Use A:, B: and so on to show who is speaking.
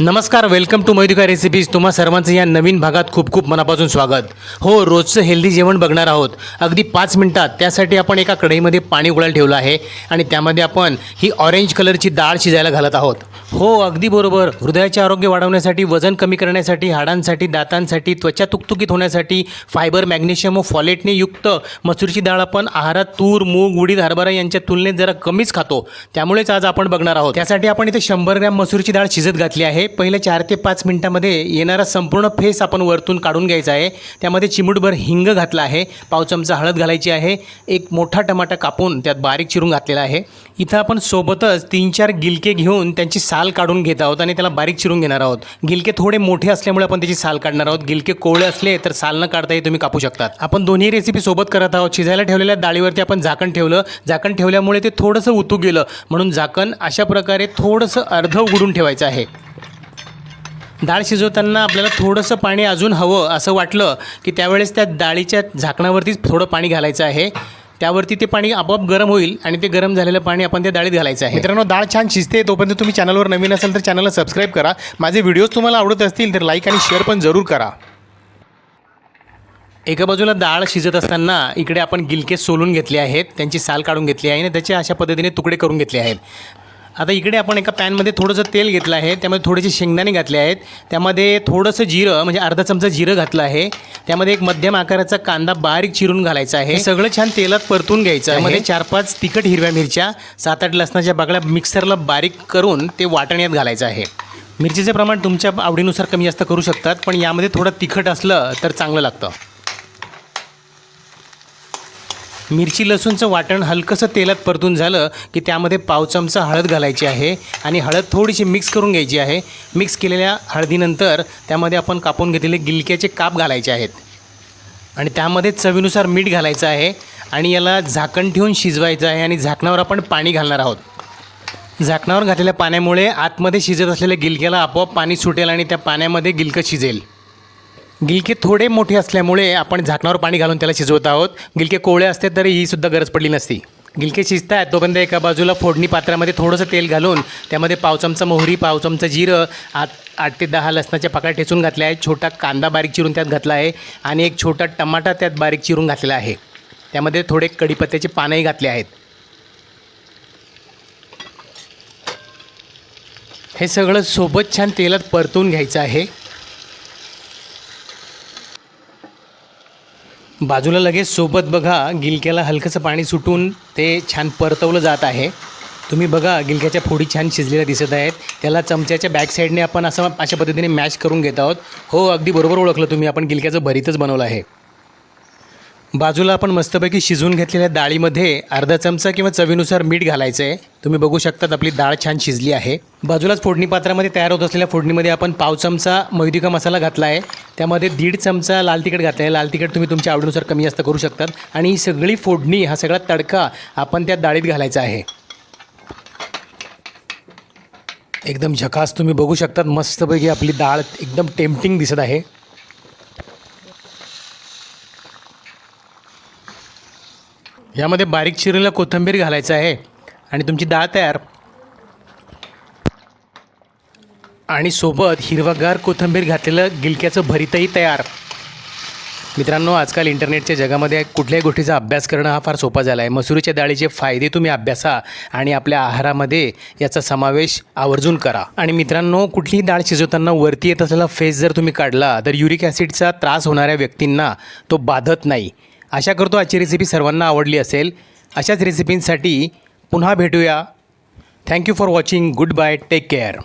A: नमस्कार welcome to मैदिका recipes तुम्हा सर्वांचं या नवीन भागात खूप खूप मनापासून स्वागत. हो रोजचं हेल्दी जेवण बघणार आहोत. अगदी पाच मिनटात त्यासाठी आपण एका कढईमध्ये पाणी उकळायला ठेवलं आहे आणि त्यामध्ये आपण ही ऑरेंज कलरची डाळ शिजायला घालत आहोत. हो अगदी बरोबर. हृदयाचे आरोग्य वाढवण्यासाठी वजन कमी करण्यासाठी हाडांसाठी दातांसाठी त्वचा तुकतुकीत होण्यासाठी फायबर मॅग्नेशियम व फॉलेटने युक्त मसूरची डाळ आपण आहारात तूर मूग उडीद हरभरा यांच्या तुलनेत जरा कमीच खातो. त्यामुळेच आज आपण बघणार आहोत. त्यासाठी आपण इथे शंभर ग्रॅम मसूरची डाळ शिजत घातली आहे. पहिले चार ते पाच मिनिटामध्ये येणारा संपूर्ण फेस आपण वरतून काढून घ्यायचा आहे. त्यामध्ये चिमूटभर हिंग घातला आहे. पाव चमचा हळद घालायची आहे. एक मोठा टमाटा कापून त्यात बारीक चिरून घातलेला आहे. इथं आपण सोबतच तीन चार गिलके घेऊन त्यांची साल काढून घेत आहोत आणि त्याला बारीक चिरून घेणार आहोत. गिलके थोडे मोठे असल्यामुळे आपण त्याची साल काढणार आहोत. गिलके कोवळे असले तर साल न काढताही तुम्ही कापू शकतात. आपण दोन्ही रेसिपी सोबत करत आहोत. शिजायला ठेवलेल्या डाळीवरती आपण झाकण ठेवलं. झाकण ठेवल्यामुळे ते थोडंसं उतू गेलं. म्हणून झाकण अशा प्रकारे थोडंसं अर्ध उघडून ठेवायचं आहे. डाळ शिजवताना आपल्याला थोडंसं पाणी अजून हवं असं वाटलं की त्यावेळेस त्या डाळीच्या झाकणावरतीच थोडं पाणी घालायचं आहे. त्यावरती ते पाणी आपोआप गरम होईल आणि ते गरम झालेलं पाणी आपण त्या डाळीत घालायचं आहे. मित्रांनो डाळ छान शिजते तोपर्यंत तुम्ही चॅनलवर नवीन असाल तर चॅनलला सबस्क्राईब करा. माझे व्हिडिओज तुम्हाला आवडत असतील तर लाईक आणि शेअर पण जरूर करा. एका बाजूला डाळ शिजत असताना इकडे आपण गिलके सोलून घेतले आहेत. त्यांची साल काढून घेतली आहे आणि त्याचे अशा पद्धतीने तुकडे करून घेतले आहेत. आता इकडे आपण एका पॅनमध्ये थोडंसं तेल घेतलं आहे त्यामध्ये थोडेसे शेंगदाणे घातले आहेत त्यामध्ये थोडंसं जिरं म्हणजे अर्धा चमचा जिरं घातलं आहे त्यामध्ये एक मध्यम आकाराचा कांदा बारीक चिरून घालायचा आहे. सगळं छान तेलात परतून घ्यायचं आहे त्यामध्ये चार पाच तिखट हिरव्या मिरच्या सात आठ लसणाच्या बागड्या मिक्सरला बारीक करून ते वाटण्यात घालायचं आहे. मिरचीचे प्रमाण तुमच्या आवडीनुसार कमी जास्त करू शकतात पण यामध्ये थोडं तिखट असलं तर चांगलं लागतं. मिरची लसूणचं वाटण हलकंसं तेलात परतून झालं की त्यामध्ये पाव चमचा हळद घालायची आहे आणि हळद थोडीशी मिक्स करून घ्यायची आहे. मिक्स केलेल्या हळदीनंतर त्यामध्ये आपण कापून घेतलेले गिलक्याचे काप घालायचे आहेत. आणि त्यामध्ये चवीनुसार मीठ घालायचं आहे आणि याला झाकण ठेवून शिजवायचं आहे आणि झाकणावर आपण पाणी घालणार आहोत. झाकणावर घातलेल्या पाण्यामुळे आतमध्ये शिजत असलेल्या गिलक्याला आपोआप पाणी सुटेल आणि त्या पाण्यामध्ये गिलकं शिजेल. गिलके थोडे मोठे असल्यामुळे आपण झाकणावर पाणी घालून त्याला शिजवत आहोत. गिलके कोवळे असते तरी ही सुद्धा गरज पडली नसती. गिलके शिजत आहेत तोपर्यंत एका बाजूला फोडणी पात्रामध्ये थोडंसं तेल घालून त्यामध्ये पाव चमचा मोहरी पाव चमचा जिरं आत आठ ते दहा लसणाच्या पाकळ्या ठेचून घातल्या आहेत. छोटा कांदा बारीक चिरून त्यात घातला आहे आणि एक छोटा टमाटा त्यात बारीक चिरून घातलेला आहे. त्यामध्ये थोडे कढीपत्त्याचे पानंही घातले आहेत. हे सगळं सोबत छान तेलात परतून घ्यायचं आहे. बाजूला लगेच सोबत बघा गिलक्याला हलकंसं पाणी सुटून ते छान परतवलं जात आहे. तुम्ही बघा गिलक्याच्या फोडी छान शिजलेल्या दिसत आहेत. त्याला चमच्याच्या बॅक साईडने आपण असं अशा पद्धतीने मॅश करून घेत आहोत. हो अगदी बरोबर ओळखलं तुम्ही. आपण गिलक्याचं भरीतच बनवलं आहे. बाजूला आपण मस्तपैकी शिजवून घेतलेल्या डाळीमध्ये अर्धा चमचा किंवा चवीनुसार मीठ घालायचं आहे तुम्ही बघू शकतात आपली डाळ छान शिजली आहे. बाजूलाच फोडणी पात्रामध्ये तयार होत असलेल्या फोडणीमध्ये आपण पाव चमचा मैदिका मसाला घातला आहे. त्यामध्ये दीड चमचा लाल तिखट घातला आहे. लाल तिखट तुम्ही तुमच्या आवडीनुसार कमी जास्त करू शकतात. आणि ही सगळी फोडणी हा सगळा तडका आपण त्या डाळीत घालायचा आहे. एकदम झकास तुम्ही बघू शकतात. मस्तपैकी आपली डाळ एकदम टेम्पटिंग दिसत आहे. यामध्ये बारीक चिरलेला कोथिंबीर घालायचं आहे. आणि तुमची डाळ तयार. आणि सोबत हिरवागार कोथिंबीर घातलेलं गिलक्याचं भरीतही तयार. मित्रांनो आजकाल इंटरनेटच्या जगामध्ये कुठल्याही गोष्टीचा अभ्यास करणं हा फार सोपा झाला आहे मसुरीच्या डाळीचे फायदे तुम्ही अभ्यासा आणि आपल्या आहारामध्ये याचा समावेश आवर्जून करा. आणि मित्रांनो कुठलीही डाळ शिजवताना वरती येत असलेला फेस जर तुम्ही काढला तर युरिक ॲसिडचा त्रास होणाऱ्या व्यक्तींना तो बाधत नाही. आशा करतो आजची रेसिपी सर्वांना आवडली असेल. अशाच रेसिपींसाठी पुन्हा भेटूया. Thank you for watching goodbye take care